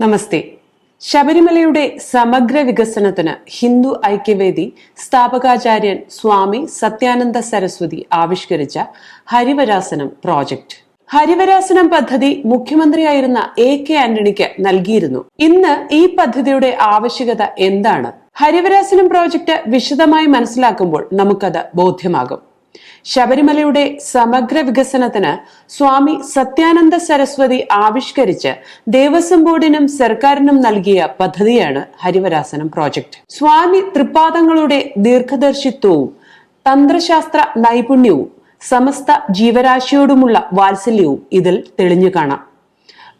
നമസ്തേ. ശബരിമലയുടെ സമഗ്ര വികസനത്തിന് ഹിന്ദു ഐക്യവേദി സ്ഥാപകാചാര്യൻ സ്വാമി സത്യാനന്ദ സരസ്വതി ആവിഷ്കരിച്ച ഹരിവരാസനം പ്രോജക്റ്റ് ഹരിവരാസനം പദ്ധതി മുഖ്യമന്ത്രിയായിരുന്ന എ കെ ആന്റണിക്ക് നൽകിയിരുന്നു. ഇന്ന് ഈ പദ്ധതിയുടെ ആവശ്യകത എന്താണ്? ഹരിവരാസനം പ്രോജക്റ്റ് വിശദമായി മനസ്സിലാക്കുമ്പോൾ നമുക്കത് ബോധ്യമാകും. ശബരിമലയുടെ സമഗ്ര വികസനത്തിന് സ്വാമി സത്യാനന്ദ സരസ്വതി ആവിഷ്കരിച്ച് ദേവസ്വം ബോർഡിനും സർക്കാരിനും നൽകിയ പദ്ധതിയാണ് ഹരിവരാസനം പ്രോജക്ട്. സ്വാമി തൃപ്പാദങ്ങളുടെ ദീർഘദർശിത്വവും തന്ത്രശാസ്ത്ര നൈപുണ്യവും സമസ്ത ജീവരാശിയോടുമുള്ള വാത്സല്യവും ഇതിൽ തെളിഞ്ഞു കാണാം.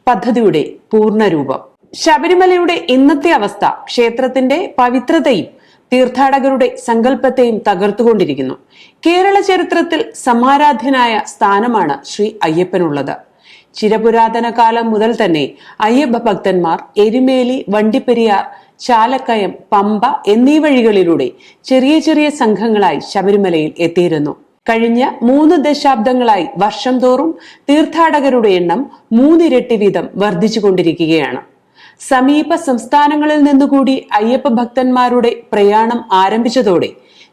പദ്ധതിയുടെ പൂർണരൂപം ശബരിമലയുടെ ഇന്നത്തെ അവസ്ഥ ക്ഷേത്രത്തിന്റെ പവിത്രതയും തീർത്ഥാടകരുടെ സങ്കല്പത്തെയും തകർത്തുകൊണ്ടിരിക്കുന്നു. കേരള ചരിത്രത്തിൽ സമാരാധ്യനായ സ്ഥാനമാണ് ശ്രീ അയ്യപ്പനുള്ളത്. ചിരപുരാതന കാലം മുതൽ തന്നെ അയ്യപ്പ ഭക്തന്മാർ എരുമേലി വണ്ടിപ്പെരിയാർ ചാലക്കയം പമ്പ എന്നീ വഴികളിലൂടെ ചെറിയ ചെറിയ സംഘങ്ങളായി ശബരിമലയിൽ എത്തിയിരുന്നു. കഴിഞ്ഞ മൂന്ന് ദശാബ്ദങ്ങളായി വർഷം തോറും തീർത്ഥാടകരുടെ എണ്ണം മൂന്നിരട്ടി വീതം വർദ്ധിച്ചുകൊണ്ടിരിക്കുകയാണ്. സമീപ സംസ്ഥാനങ്ങളിൽ നിന്നുകൂടി അയ്യപ്പ ഭക്തന്മാരുടെ പ്രയാണം ആരംഭിച്ചതോടെ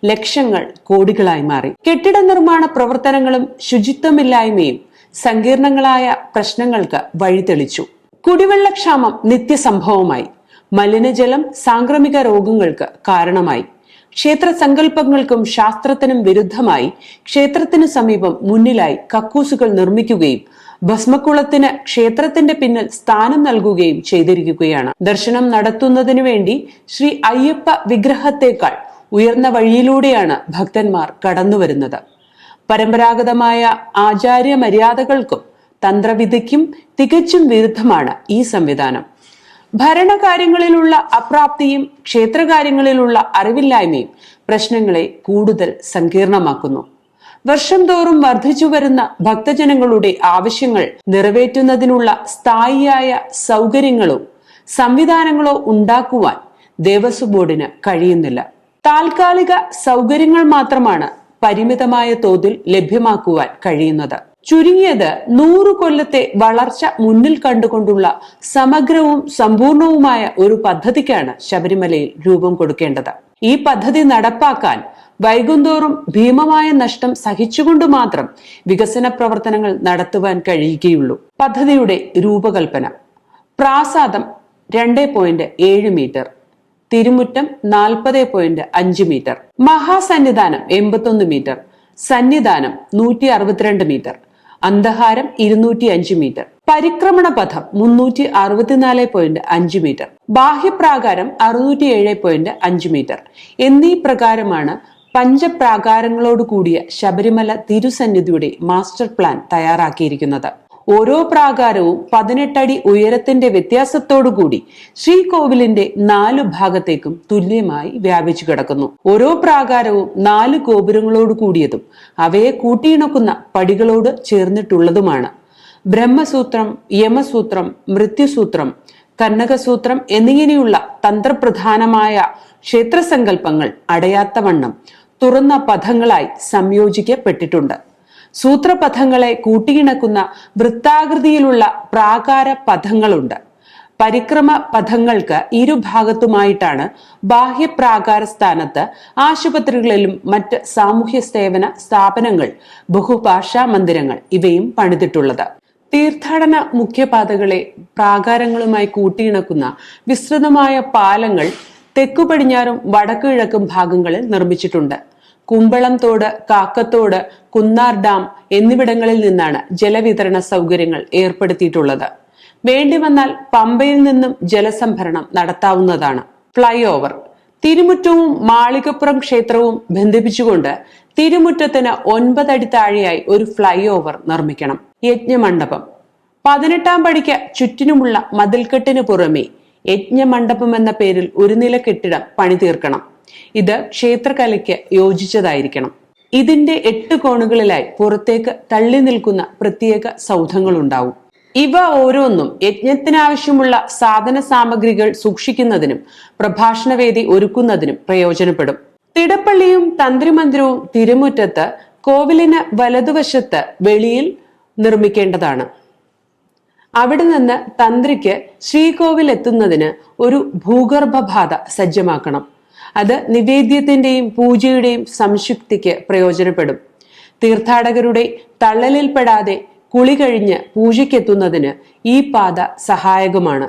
ലക്ഷങ്ങൾ കോടികളായി മാറി. കെട്ടിട നിർമ്മാണ പ്രവർത്തനങ്ങളും ശുചിത്വമില്ലായ്മയും സങ്കീർണങ്ങളായ പ്രശ്നങ്ങൾക്ക് വഴിതെളിച്ചു. കുടിവെള്ളക്ഷാമം നിത്യസംഭവമായി. മലിനജലം സാംക്രമിക രോഗങ്ങൾക്ക് കാരണമായി. ക്ഷേത്ര സങ്കല്പങ്ങൾക്കും ശാസ്ത്രത്തിനും വിരുദ്ധമായി. ക്ഷേത്രത്തിനു സമീപം മുന്നിലായി കക്കൂസുകൾ നിർമ്മിക്കുകയും ഭസ്മക്കുളത്തിന് ക്ഷേത്രത്തിന്റെ പിന്നിൽ സ്ഥാനം നൽകുകയും ചെയ്തിരിക്കുകയാണ്. ദർശനം നടത്തുന്നതിനു വേണ്ടി ശ്രീ അയ്യപ്പ വിഗ്രഹത്തേക്കാൾ ഉയർന്ന വഴിയിലൂടെയാണ് ഭക്തന്മാർ കടന്നുവരുന്നത്. പരമ്പരാഗതമായ ആചാര്യ മര്യാദകൾക്കും തന്ത്രവിധിക്കും തികച്ചും വിരുദ്ധമാണ് ഈ സംവിധാനം. ഭരണകാര്യങ്ങളിലുള്ള അപ്രാപ്തിയും ക്ഷേത്രകാര്യങ്ങളിലുള്ള അറിവില്ലായ്മയും പ്രശ്നങ്ങളെ കൂടുതൽ സങ്കീർണമാക്കുന്നു. വർഷം തോറും വർദ്ധിച്ചു വരുന്ന ഭക്തജനങ്ങളുടെ ആവശ്യങ്ങൾ നിറവേറ്റുന്നതിനുള്ള സ്ഥായിയായ സൗകര്യങ്ങളോ സംവിധാനങ്ങളോ ഉണ്ടാക്കുവാൻ ദേവസ്വം ബോർഡിന് കഴിയുന്നില്ല. താൽക്കാലിക സൗകര്യങ്ങൾ മാത്രമാണ് പരിമിതമായ തോതിൽ ലഭ്യമാക്കുവാൻ കഴിയുന്നത്. ചുരുങ്ങിയത് നൂറു കൊല്ലത്തെ വളർച്ച മുന്നിൽ കണ്ടുകൊണ്ടുള്ള സമഗ്രവും സമ്പൂർണവുമായ ഒരു പദ്ധതിക്കാണ് ശബരിമലയിൽ രൂപം കൊടുക്കേണ്ടത്. ഈ പദ്ധതി നടപ്പാക്കാൻ വൈകുന്തോറും ഭീമമായ നഷ്ടം സഹിച്ചുകൊണ്ട് മാത്രം വികസന പ്രവർത്തനങ്ങൾ നടത്തുവാൻ കഴിയുകയുള്ളൂ. പദ്ധതിയുടെ രൂപകൽപ്പന. പ്രാസാദം രണ്ട് പോയിന്റ് ഏഴ് മീറ്റർ. തിരുമുറ്റം നാൽപ്പത് പോയിന്റ് അഞ്ച് മീറ്റർ. മഹാസന്നിധാനം എൺപത്തൊന്ന് മീറ്റർ. സന്നിധാനം നൂറ്റി അറുപത്തിരണ്ട് മീറ്റർ. അന്ധകാരം ഇരുന്നൂറ്റി അഞ്ച് മീറ്റർ. പരിക്രമണ പഥം മുന്നൂറ്റി അറുപത്തിനാല് പോയിന്റ് അഞ്ച് മീറ്റർ. ബാഹ്യപ്രാകാരം അറുന്നൂറ്റി ഏഴ് പോയിന്റ് അഞ്ച് മീറ്റർ. എന്നീ പ്രകാരമാണ് പഞ്ചപ്രാകാരങ്ങളോട് കൂടിയ ശബരിമല തിരുസന്നിധിയുടെ മാസ്റ്റർ പ്ലാൻ തയ്യാറാക്കിയിരിക്കുന്നത്. ഓരോ പ്രാകാരവും പതിനെട്ടടി ഉയരത്തിന്റെ വ്യത്യാസത്തോടുകൂടി ശ്രീകോവിലിന്റെ നാലു ഭാഗത്തേക്കും തുല്യമായി വ്യാപിച്ചു കിടക്കുന്നു. ഓരോ പ്രാകാരവും നാല് ഗോപുരങ്ങളോട് കൂടിയതും അവയെ കൂട്ടിയിണക്കുന്ന പടികളോട് ചേർന്നിട്ടുള്ളതുമാണ്. ബ്രഹ്മസൂത്രം യമസൂത്രം മൃത്യുസൂത്രം കന്നകസൂത്രം എന്നിങ്ങനെയുള്ള തന്ത്രപ്രധാനമായ ക്ഷേത്രസങ്കല്പങ്ങൾ അടയാത്തവണ്ണം തുറന്ന പഥങ്ങളായി സംയോജിക്കപ്പെട്ടിട്ടുണ്ട്. സൂത്രപഥങ്ങളെ കൂട്ടിയിണക്കുന്ന വൃത്താകൃതിയിലുള്ള പ്രാകാര പഥങ്ങളുണ്ട്. പരിക്രമ പഥങ്ങൾക്ക് ഇരുഭാഗത്തുമായിട്ടാണ് ബാഹ്യപ്രാകാര സ്ഥാനത്ത് ആശുപത്രികളിലും മറ്റ് സാമൂഹ്യ സേവന സ്ഥാപനങ്ങൾ ബഹുഭാഷാ മന്ദിരങ്ങൾ ഇവയും പണിതിട്ടുള്ളത്. തീർത്ഥാടന മുഖ്യപാതകളെ പ്രാകാരങ്ങളുമായി കൂട്ടിയിണക്കുന്ന വിസ്തൃതമായ പാലങ്ങൾ തെക്കു പടിഞ്ഞാറും വടക്കു കിഴക്കും ഭാഗങ്ങളിൽ നിർമ്മിച്ചിട്ടുണ്ട്. കുമ്പളം തോട് കാക്കത്തോട് കുന്നാർ ഡാം എന്നിവിടങ്ങളിൽ നിന്നാണ് ജലവിതരണ സൗകര്യങ്ങൾ ഏർപ്പെടുത്തിയിട്ടുള്ളത്. വേണ്ടി വന്നാൽ പമ്പയിൽ നിന്നും ജലസംഭരണം നടത്താവുന്നതാണ്. ഫ്ലൈ ഓവർ തിരുമുറ്റവും മാളികപ്പുറം ക്ഷേത്രവും ബന്ധിപ്പിച്ചുകൊണ്ട് തിരുമുറ്റത്തിന് ഒൻപതടി താഴെയായി ഒരു ഫ്ലൈ ഓവർ നിർമ്മിക്കണം. യജ്ഞമണ്ഡപം. പതിനെട്ടാം പടിക്ക് ചുറ്റിനുമുള്ള മതിൽക്കെട്ടിന് പുറമെ യജ്ഞമണ്ഡപം എന്ന പേരിൽ ഒരു നില കെട്ടിടം പണി തീർക്കണം ഇത് ക്ഷേത്രകലയ്ക്ക് യോജിച്ചതായിരിക്കണം. ഇതിന്റെ എട്ട് കോണുകളിലായി പുറത്തേക്ക് തള്ളി നിൽക്കുന്ന പ്രത്യേക സൗധങ്ങളുണ്ടാവും. ഇവ ഓരോന്നും യജ്ഞത്തിനാവശ്യമുള്ള സാധന സാമഗ്രികൾ സൂക്ഷിക്കുന്നതിനും പ്രഭാഷണവേദി ഒരുക്കുന്നതിനും പ്രയോജനപ്പെടും. തിടപ്പള്ളിയും തന്ത്രിമന്ദിരവും തിരുമുറ്റത്ത് കോവിലിന് വലതുവശത്ത് വെളിയിൽ നിർമ്മിക്കേണ്ടതാണ്. അവിടെ നിന്ന് തന്ത്രിക്ക് ശ്രീകോവിൽ എത്തുന്നതിന് ഒരു ഭൂഗർഭബാധ സജ്ജമാക്കണം. അത് നിവേദ്യത്തിന്റെയും പൂജയുടെയും സംശുക്തിക്ക് പ്രയോജനപ്പെടും. തീർത്ഥാടകരുടെ തള്ളലിൽപ്പെടാതെ കുളി കഴിഞ്ഞ് പൂജയ്ക്കെത്തുന്നതിന് ഈ പാത സഹായകമാണ്.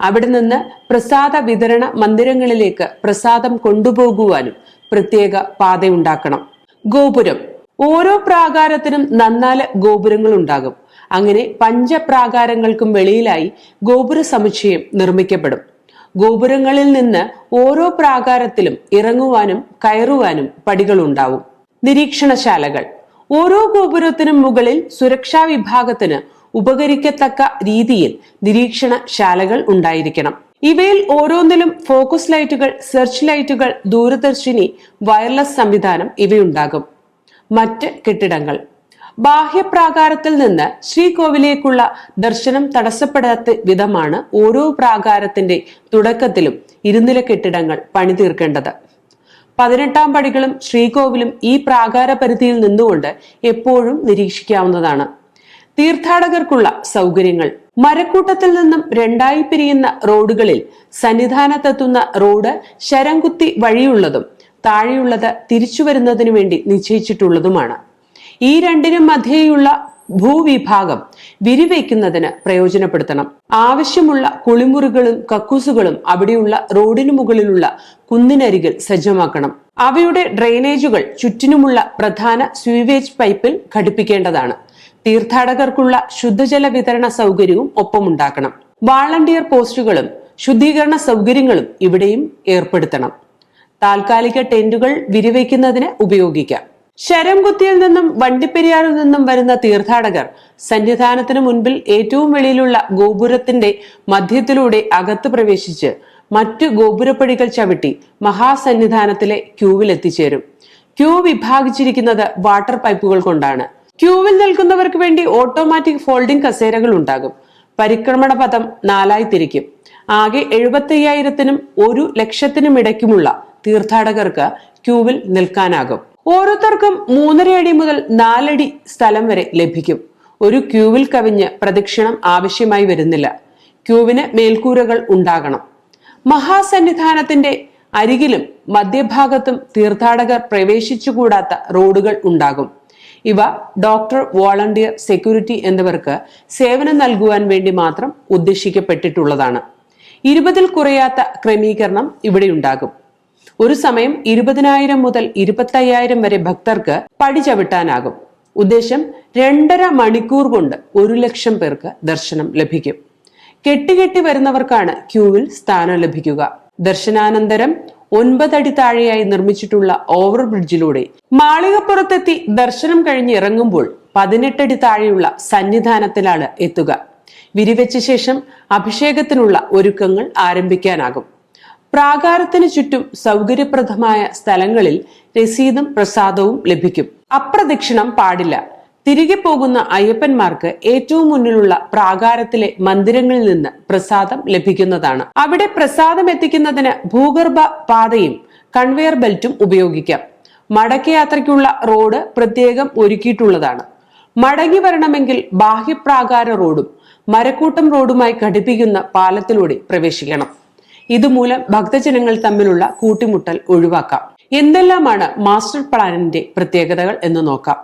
അവിടെ നിന്ന് പ്രസാദ വിതരണ മന്ദിരങ്ങളിലേക്ക് പ്രസാദം കൊണ്ടുപോകുവാനും പ്രത്യേക പാതയുണ്ടാക്കണം. ഗോപുരം ഓരോ പ്രാകാരത്തിനും നന്നാൽ ഗോപുരങ്ങൾ ഉണ്ടാകും അങ്ങനെ പഞ്ചപ്രാകാരങ്ങൾക്കും വെളിയിലായി ഗോപുര സമുച്ചയം നിർമ്മിക്കപ്പെടും. ഗോപുരങ്ങളിൽ നിന്ന് ഓരോ പ്രാകാരത്തിലും ഇറങ്ങുവാനും കയറുവാനും പടികൾ പടികളുണ്ടാവും. നിരീക്ഷണശാലകൾ. ഓരോ ഗോപുരത്തിനും മുകളിൽ സുരക്ഷാ വിഭാഗത്തിന് ഉപകരിക്കത്തക്ക രീതിയിൽ നിരീക്ഷണശാലകൾ ഉണ്ടായിരിക്കണം. ഇവയിൽ ഓരോന്നിലും ഫോക്കസ് ലൈറ്റുകൾ സെർച്ച് ലൈറ്റുകൾ ദൂരദർശിനി വയർലെസ് സംവിധാനം ഇവയുണ്ടാകും. മറ്റ് കെട്ടിടങ്ങൾ. ബാഹ്യപ്രാകാരത്തിൽ നിന്ന് ശ്രീകോവിലേക്കുള്ള ദർശനം തടസ്സപ്പെടാത്ത വിധമാണ് ഓരോ പ്രാകാരത്തിന്റെ തുടക്കത്തിലും ഇരുനില കെട്ടിടങ്ങൾ പണിതീർക്കേണ്ടത്. പതിനെട്ടാം പടികളും ശ്രീകോവിലും ഈ പ്രാകാര പരിധിയിൽ നിന്നുകൊണ്ട് എപ്പോഴും നിരീക്ഷിക്കാവുന്നതാണ്. തീർത്ഥാടകർക്കുള്ള സൗകര്യങ്ങൾ. മരക്കൂട്ടത്തിൽ നിന്നും രണ്ടായി പിരിയുന്ന റോഡുകളിൽ സന്നിധാനത്തെത്തുന്ന റോഡ് ശരംകുത്തി വഴിയുള്ളതും താഴെയുള്ളത് തിരിച്ചു വരുന്നതിനു വേണ്ടി നിശ്ചയിച്ചിട്ടുള്ളതുമാണ്. ഈ രണ്ടിനും മധ്യേയുള്ള ഭൂവിഭാഗം വിരിവയ്ക്കുന്നതിന് പ്രയോജനപ്പെടുത്തണം. ആവശ്യമുള്ള കുളിമുറികളും കക്കൂസുകളും അവിടെയുള്ള റോഡിനു മുകളിലുള്ള കുന്നിനരികൾ സജ്ജമാക്കണം. അവയുടെ ഡ്രെയിനേജുകൾ ചുറ്റിനുമുള്ള പ്രധാന സ്വീവേജ് പൈപ്പിൽ ഘടിപ്പിക്കേണ്ടതാണ്. തീർത്ഥാടകർക്കുള്ള ശുദ്ധജല വിതരണ സൗകര്യവും ഒപ്പമുണ്ടാക്കണം. വാളണ്ടിയർ പോസ്റ്റുകളും ശുദ്ധീകരണ സൗകര്യങ്ങളും ഇവിടെയും ഏർപ്പെടുത്തണം. താൽക്കാലിക ടെന്റുകൾ വിരിവയ്ക്കുന്നതിന് ഉപയോഗിക്കാം. ശരംകുത്തിയിൽ നിന്നും വണ്ടിപ്പെരിയാറിൽ നിന്നും വരുന്ന തീർത്ഥാടകർ സന്നിധാനത്തിനു മുൻപിൽ ഏറ്റവും വെളിയിലുള്ള ഗോപുരത്തിന്റെ മധ്യത്തിലൂടെ അകത്ത് പ്രവേശിച്ച് മറ്റു ഗോപുരപ്പടികൾ ചവിട്ടി മഹാസന്നിധാനത്തിലെ ക്യൂവിൽ എത്തിച്ചേരും. ക്യൂ വിഭാഗിച്ചിരിക്കുന്നത് വാട്ടർ പൈപ്പുകൾ കൊണ്ടാണ്. ക്യൂവിൽ നിൽക്കുന്നവർക്ക് വേണ്ടി ഓട്ടോമാറ്റിക് ഫോൾഡിംഗ് കസേരകൾ ഉണ്ടാകും. പരിക്രമണ പദം നാലായി തിരിക്കും. ആകെ എഴുപത്തി അയ്യായിരത്തിനും ഒരു ലക്ഷത്തിനും ഇടയ്ക്കുമുള്ള തീർത്ഥാടകർക്ക് ക്യൂവിൽ നിൽക്കാനാകും. ഓരോരുത്തർക്കും മൂന്നര അടി മുതൽ നാലടി സ്ഥലം വരെ ലഭിക്കും. ഒരു ക്യൂവിൽ കവിഞ്ഞ് പ്രദക്ഷിണം ആവശ്യമായി വരുന്നില്ല. ക്യൂവിന് മേൽക്കൂരകൾ ഉണ്ടാകണം. മഹാസന്നിധാനത്തിന്റെ അരികിലും മധ്യഭാഗത്തും തീർത്ഥാടകർ പ്രവേശിച്ചുകൂടാത്ത റോഡുകൾ ഉണ്ടാകും. ഇവ ഡോക്ടർ വോളണ്ടിയർ സെക്യൂരിറ്റി എന്നിവർക്ക് സേവനം നൽകുവാൻ വേണ്ടി മാത്രം ഉദ്ദേശിക്കപ്പെട്ടിട്ടുള്ളതാണ്. ഇരുപതിൽ കുറയാത്ത ക്രമീകരണം ഇവിടെയുണ്ടാകും. ഒരു സമയം ഇരുപതിനായിരം മുതൽ ഇരുപത്തയ്യായിരം വരെ ഭക്തർക്ക് പടി ചവിട്ടാനാകും. ഉദ്ദേശം രണ്ടര മണിക്കൂർ കൊണ്ട് ഒരു ലക്ഷം പേർക്ക് ദർശനം ലഭിക്കും. കെട്ടുകെട്ടി വരുന്നവർക്കാണ് ക്യൂവിൽ സ്ഥാനം ലഭിക്കുക. ദർശനാനന്തരം ഒൻപതടി താഴെയായി നിർമ്മിച്ചിട്ടുള്ള ഓവർ ബ്രിഡ്ജിലൂടെ മാളികപ്പുറത്തെത്തി ദർശനം കഴിഞ്ഞ് ഇറങ്ങുമ്പോൾ പതിനെട്ടടി താഴെയുള്ള സന്നിധാനത്തിലാണ് എത്തുക. വിരിവെച്ച ശേഷം അഭിഷേകത്തിനുള്ള ഒരുക്കങ്ങൾ ആരംഭിക്കാനാകും. പ്രാകാരത്തിന് ചുറ്റും സൗകര്യപ്രദമായ സ്ഥലങ്ങളിൽ രസീതും പ്രസാദവും ലഭിക്കും. അപ്രദക്ഷിണം പാടില്ല. തിരികെ പോകുന്ന അയ്യപ്പന്മാർക്ക് ഏറ്റവും മുന്നിലുള്ള പ്രാകാരത്തിലെ മന്ദിരങ്ങളിൽ നിന്ന് പ്രസാദം ലഭിക്കുന്നതാണ്. അവിടെ പ്രസാദം എത്തിക്കുന്നതിന് ഭൂഗർഭ പാതയും കൺവെയർ ബെൽറ്റും ഉപയോഗിക്കാം. മടക്കയാത്രയ്ക്കുള്ള റോഡ് പ്രത്യേകം ഒരുക്കിയിട്ടുള്ളതാണ്. മടങ്ങി വരണമെങ്കിൽ ബാഹ്യപ്രാകാര റോഡും മരക്കൂട്ടം റോഡുമായി ഘടിപ്പിക്കുന്ന പാലത്തിലൂടെ പ്രവേശിക്കണം. ഇതുമൂലം ഭക്തജനങ്ങൾ തമ്മിലുള്ള കൂട്ടിമുട്ടൽ ഒഴിവാക്കാം. എന്തെല്ലാമാണ് മാസ്റ്റർ പ്ലാനിന്റെ പ്രത്യേകതകൾ എന്ന് നോക്കാം.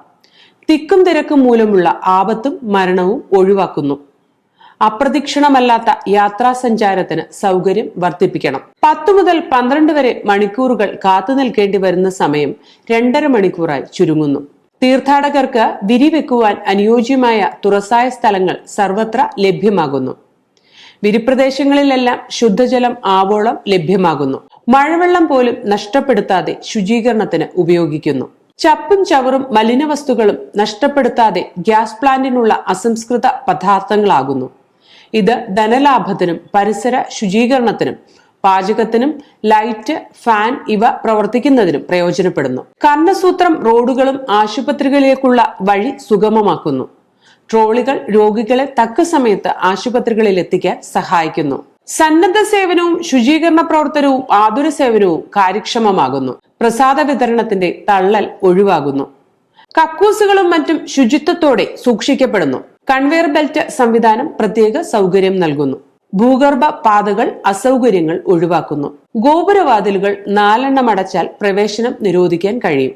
തിക്കും തിരക്കും മൂലമുള്ള ആപത്തും മരണവും ഒഴിവാക്കുന്നു. അപ്രതീക്ഷണമല്ലാത്ത യാത്രാ സഞ്ചാരത്തിന് സൗകര്യം വർദ്ധിപ്പിക്കണം. പത്തു മുതൽ പന്ത്രണ്ട് വരെ മണിക്കൂറുകൾ കാത്തു നിൽക്കേണ്ടി വരുന്ന സമയം രണ്ടര മണിക്കൂറായി ചുരുങ്ങുന്നു. തീർത്ഥാടകർക്ക് വിരിവെക്കുവാൻ അനുയോജ്യമായ തുറസായ സ്ഥലങ്ങൾ സർവത്ര ലഭ്യമാകുന്നു. വിരിപ്രദേശങ്ങളിലെല്ലാം ശുദ്ധജലം ആവോളം ലഭ്യമാകുന്നു. മഴവെള്ളം പോലും നഷ്ടപ്പെടുത്താതെ ശുചീകരണത്തിന് ഉപയോഗിക്കുന്നു. ചപ്പും ചവറും മലിനവസ്തുക്കളും നഷ്ടപ്പെടുത്താതെ ഗ്യാസ് പ്ലാന്റിനുള്ള അസംസ്കൃത പദാർത്ഥങ്ങളാകുന്നു. ഇത് ധനലാഭത്തിനും പരിസര ശുചീകരണത്തിനും പാചകത്തിനും ലൈറ്റ് ഫാൻ ഇവ പ്രവർത്തിക്കുന്നതിനും പ്രയോജനപ്പെടുന്നു. കർണസൂത്രം റോഡുകളും ആശുപത്രികളിലേക്കുള്ള വഴി സുഗമമാക്കുന്നു. ട്രോളികൾ രോഗികളെ തക്ക സമയത്ത് ആശുപത്രികളിൽ എത്തിക്കാൻ സഹായിക്കുന്നു. സന്നദ്ധ സേവനവും ശുചീകരണ പ്രവർത്തനവും ആതുര സേവനവും കാര്യക്ഷമമാകുന്നു. പ്രസാദ വിതരണത്തിന്റെ തള്ളൽ ഒഴിവാകുന്നു. കക്കൂസുകളും മറ്റും ശുചിത്വത്തോടെ സൂക്ഷിക്കപ്പെടുന്നു. കൺവെയർ ബെൽറ്റ് സംവിധാനം പ്രത്യേക സൗകര്യം നൽകുന്നു. ഭൂഗർഭ പാതകൾ അസൗകര്യങ്ങൾ ഒഴിവാക്കുന്നു. ഗോപുരവാതിലുകൾ നാലെണ്ണം അടച്ചാൽ പ്രവേശനം നിരോധിക്കാൻ കഴിയും.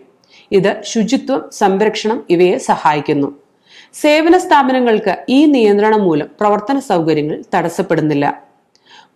ഇത് ശുചിത്വം സംരക്ഷണം ഇവയെ സഹായിക്കുന്നു. സേവന സ്ഥാപനങ്ങൾക്ക് ഈ നിയന്ത്രണം മൂലം പ്രവർത്തന സൗകര്യങ്ങൾ തടസ്സപ്പെടുന്നില്ല.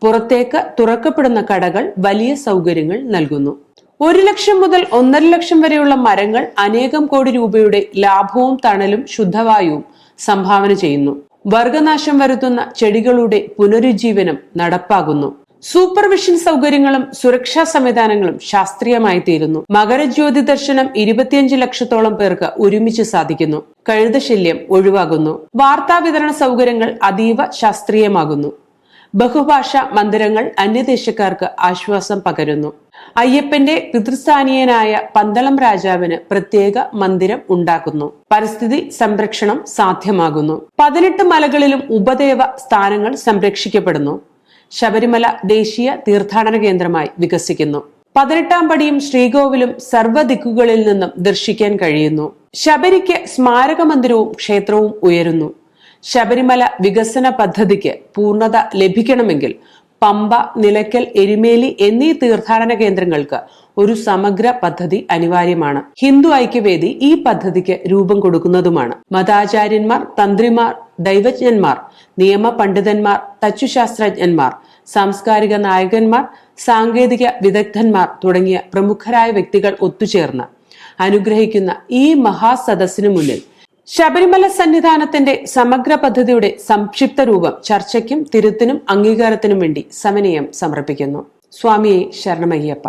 പുറത്തേക്ക് തുറക്കപ്പെടുന്ന കടകൾ വലിയ സൗകര്യങ്ങൾ നൽകുന്നു. ഒരു ലക്ഷം മുതൽ ഒന്നര ലക്ഷം വരെയുള്ള മരങ്ങൾ അനേകം കോടി രൂപയുടെ ലാഭവും തണലും ശുദ്ധവായുവും സംഭാവന ചെയ്യുന്നു. വർഗനാശം വരുത്തുന്ന ചെടികളുടെ പുനരുജ്ജീവനം നടപ്പാകുന്നു സൂപ്പർവിഷൻ സൗകര്യങ്ങളും സുരക്ഷാ സംവിധാനങ്ങളും ശാസ്ത്രീയമായി തീരുന്നു മകരജ്യോതി ദർശനം ഇരുപത്തിയഞ്ച് ലക്ഷത്തോളം പേർക്ക് ഒരുമിച്ച് സാധിക്കുന്നു. കഴുതശല്യം ഒഴിവാകുന്നു. വാർത്താ വിതരണ സൗകര്യങ്ങൾ അതീവ ശാസ്ത്രീയമാകുന്നു. ബഹുഭാഷ മന്ദിരങ്ങൾ അന്യദേശക്കാർക്ക് ആശ്വാസം പകരുന്നു. അയ്യപ്പന്റെ പിതൃസ്ഥാനീയനായ പന്തളം രാജാവിന് പ്രത്യേക മന്ദിരം ഉണ്ടാക്കുന്നു. പരിസ്ഥിതി സംരക്ഷണം സാധ്യമാകുന്നു. പതിനെട്ട് മലകളിലും ഉപദേവ സ്ഥാനങ്ങൾ സംരക്ഷിക്കപ്പെടുന്നു. ശബരിമല ദേശീയ തീർത്ഥാടന കേന്ദ്രമായി വികസിക്കുന്നു. പതിനെട്ടാം പടിയും ശ്രീകോവിലും സർവദിക്കുകളിൽ നിന്നും ദർശിക്കാൻ കഴിയുന്നു. ശബരിക്ക് സ്മാരക മന്ദിരവും ക്ഷേത്രവും ഉയരുന്നു. ശബരിമല വികസന പദ്ധതിക്ക് പൂർണത ലഭിക്കണമെങ്കിൽ പമ്പ നിലയ്ക്കൽ എരുമേലി എന്നീ തീർത്ഥാടന കേന്ദ്രങ്ങൾക്ക് ഒരു സമഗ്ര പദ്ധതി അനിവാര്യമാണ്. ഹിന്ദു ഐക്യവേദി ഈ പദ്ധതിക്ക് രൂപം കൊടുക്കുന്നതുമാണ്. മതാചാര്യന്മാർ തന്ത്രിമാർ ദൈവജ്ഞന്മാർ നിയമ പണ്ഡിതന്മാർ തച്ചുശാസ്ത്രജ്ഞന്മാർ സാംസ്കാരിക നായകന്മാർ സാങ്കേതിക വിദഗ്ധന്മാർ തുടങ്ങിയ പ്രമുഖരായ വ്യക്തികൾ ഒത്തുചേർന്ന് അനുഗ്രഹിക്കുന്ന ഈ മഹാസദസ്സിനു മുന്നിൽ ശബരിമല സന്നിധാനത്തിന്റെ സമഗ്ര പദ്ധതിയുടെ സംക്ഷിപ്ത രൂപം ചർച്ചയ്ക്കും തിരുത്തിനും അംഗീകാരത്തിനും വേണ്ടി സമനയം സമർപ്പിക്കുന്നു. സ്വാമിയെ ശരണമയ്യപ്പ.